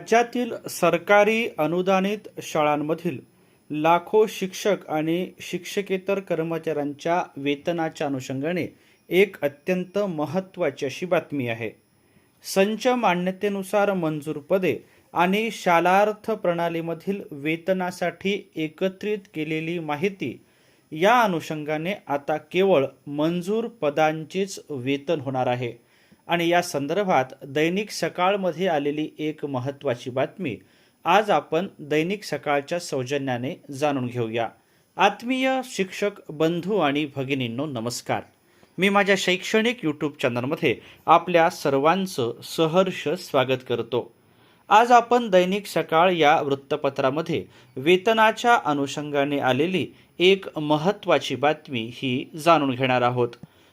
राज्यातील सरकारी अनुदानित शाळांमधील लाखो शिक्षक आणि शिक्षकेतर कर्मचाऱ्यांच्या वेतनाच्या अनुषंगाने एक अत्यंत महत्त्वाची अशी बातमी आहे. संच मान्यतेनुसार मंजूर पदे आणि शालार्थ प्रणालीमधील वेतनासाठी एकत्रित केलेली माहिती या अनुषंगाने आता केवळ मंजूर पदांचेच वेतन होणार आहे. आणि या संदर्भात दैनिक सकाळमध्ये आलेली एक महत्त्वाची बातमी आज आपण दैनिक सकाळच्या सौजन्याने जाणून घेऊया. आत्मीय शिक्षक बंधू आणि भगिनींनो नमस्कार. मी माझ्या शैक्षणिक यूट्यूब चॅनलमध्ये आपल्या सर्वांचं सहर्ष स्वागत करतो. आज आपण दैनिक सकाळ या वृत्तपत्रामध्ये वेतनाच्या अनुषंगाने आलेली एक महत्त्वाची बातमी ही जाणून घेणार आहोत.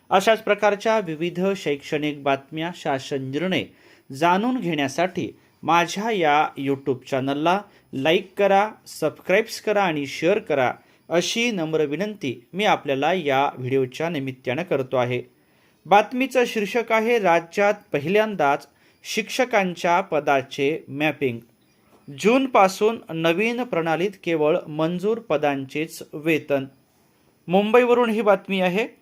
अशाच प्रकारच्या विविध शैक्षणिक बातम्या शासन निर्णय जाणून घेण्यासाठी माझ्या या यूट्यूब चॅनलला लाईक करा सबस्क्राईब्स करा आणि शेअर करा अशी नम्र विनंती मी आपल्याला या व्हिडिओच्या निमित्तानं करतो आहे. बातमीचं शीर्षक आहे राज्यात पहिल्यांदाच शिक्षकांच्या पदाचे मॅपिंग जूनपासून नवीन प्रणालीत केवळ मंजूर पदांचेच वेतन. मुंबईवरून ही बातमी आहे.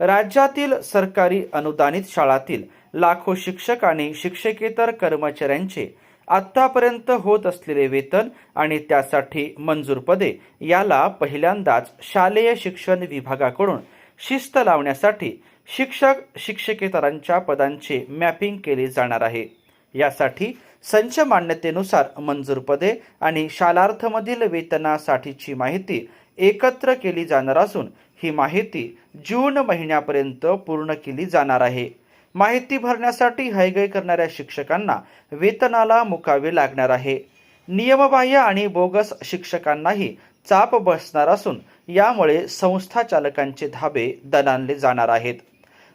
राज्यातील सरकारी अनुदानित शाळातील लाखो शिक्षक आणि शिक्षकेतर कर्मचाऱ्यांचे आत्तापर्यंत होत असलेले वेतन आणि त्यासाठी मंजूर पदे याला पहिल्यांदाच शालेय शिक्षण विभागाकडून शिस्त लावण्यासाठी शिक्षक शिक्षकेतरांच्या पदांचे मॅपिंग केले जाणार आहे. यासाठी संच मान्यतेनुसार मंजूर पदे आणि शालार्थमधील वेतनासाठीची माहिती एकत्र केली जाणार असून ही माहिती जून महिन्यापर्यंत पूर्ण केली जाणार आहे. माहिती भरण्यासाठी हैगय करणाऱ्या शिक्षकांना वेतनाला मुकावे लागणार आहे. नियमबाह्य आणि बोगस शिक्षकांनाही चाप बसणार असून यामुळे संस्था चालकांचे धाबे दणाणले जाणार आहेत.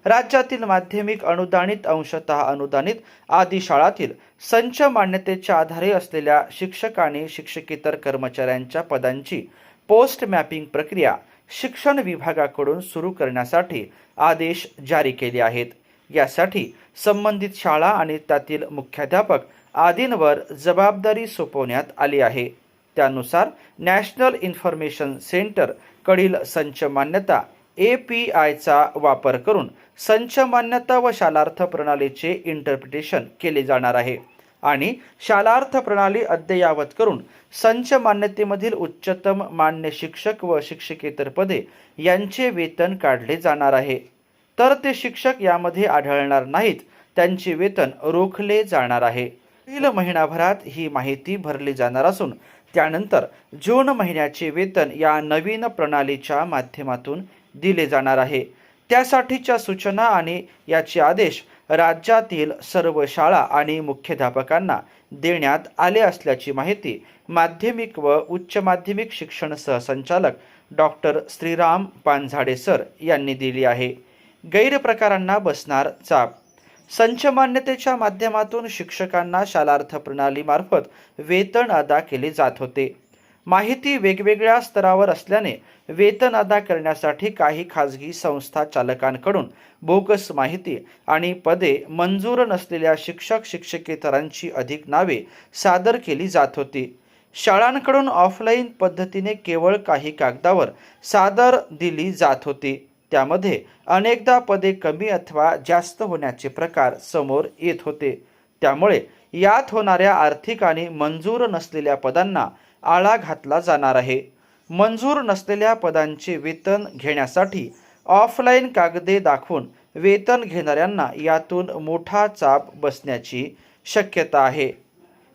राज्यातील माध्यमिक अनुदानित अंशतः अनुदानित आदी शाळातील संच मान्यतेच्या आधारे असलेल्या शिक्षक आणि शिक्षकेतर कर्मचाऱ्यांच्या पदांची पोस्ट मॅपिंग प्रक्रिया शिक्षण विभागाकडून सुरू करण्यासाठी आदेश जारी केले आहेत. यासाठी संबंधित शाळा आणि त्यातील मुख्याध्यापक आदींवर जबाबदारी सोपवण्यात आली आहे. त्यानुसार नॅशनल इन्फॉर्मेशन सेंटर कडील संच मान्यता ए पी आयचा वापर करून संच मान्यता व शालार्थ प्रणालीचे इंटरप्रिटेशन केले जाणार आहे. आणि शालार्थ प्रणाली अद्ययावत करून संच मान्यतेमधील उच्चतम मान्य शिक्षक व शिक्षकेतर पदे यांचे वेतन काढले जाणार आहे. तर ते शिक्षक यामध्ये आढळणार नाहीत त्यांचे वेतन रोखले जाणार आहे. पुढील महिनाभरात ही माहिती भरली जाणार असून त्यानंतर जून महिन्याचे वेतन या नवीन प्रणालीच्या माध्यमातून दिले जाणार आहे. त्यासाठीच्या सूचना आणि याचे आदेश राज्यातील सर्व शाळा आणि मुख्याध्यापकांना देण्यात आले असल्याची माहिती माध्यमिक व उच्च माध्यमिक शिक्षण सहसंचालक डॉक्टर श्रीराम पानझाडे सर यांनी दिली आहे. गैरप्रकारांना बसणार चाप. संच मान्यतेच्या माध्यमातून शिक्षकांना शालार्थ प्रणालीमार्फत वेतन अदा केले जात होते. माहिती वेगवेगळ्या स्तरावर असल्याने वेतन अदा करण्यासाठी काही खाजगी संस्था चालकांकडून बोगस माहिती आणि पदे मंजूर नसलेल्या शिक्षक शिक्षकेतरांची अधिक नावे सादर केली जात होती. शाळांकडून ऑफलाईन पद्धतीने केवळ काही कागदावर सादर दिली जात होती. त्यामध्ये अनेकदा पदे कमी अथवा जास्त होण्याचे प्रकार समोर येत होते. त्यामुळे यात होणाऱ्या आर्थिक आणि मंजूर नसलेल्या पदांना आळा घातला जाणार आहे. मंजूर नसलेल्या पदांचे वेतन घेण्यासाठी ऑफलाईन कागदे दाखवून वेतन घेणाऱ्यांना यातून मोठा चाप बसण्याची शक्यता आहे.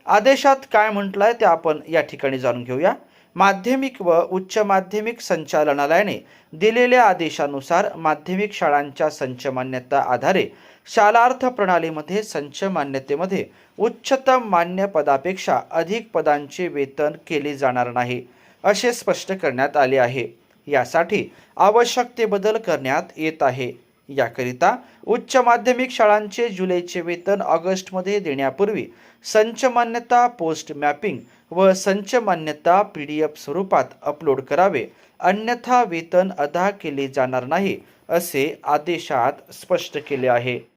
आदेशात काय म्हटलं आहे ते आपण या ठिकाणी जाणून घेऊया. माध्यमिक व उच्च माध्यमिक संचालनालयाने दिलेल्या आदेशानुसार माध्यमिक शाळांच्या संच मान्यता आधारे शालार्थ प्रणालीमध्ये संच मान्यतेमध्ये उच्चतम मान्य पदापेक्षा अधिक पदांचे वेतन केले जाणार नाही असे स्पष्ट करण्यात आले आहे. यासाठी आवश्यक ते बदल करण्यात येत आहे. याकरिता उच्च माध्यमिक शाळांचे जुलैचे वेतन ऑगस्टमध्ये देण्यापूर्वी संच मान्यता पोस्ट मॅपिंग व संच मान्यता पी डी एफ स्वरूपात अपलोड करावे. अन्यथा वेतन अदा केले जाणार नाही असे आदेशात स्पष्ट केले आहे.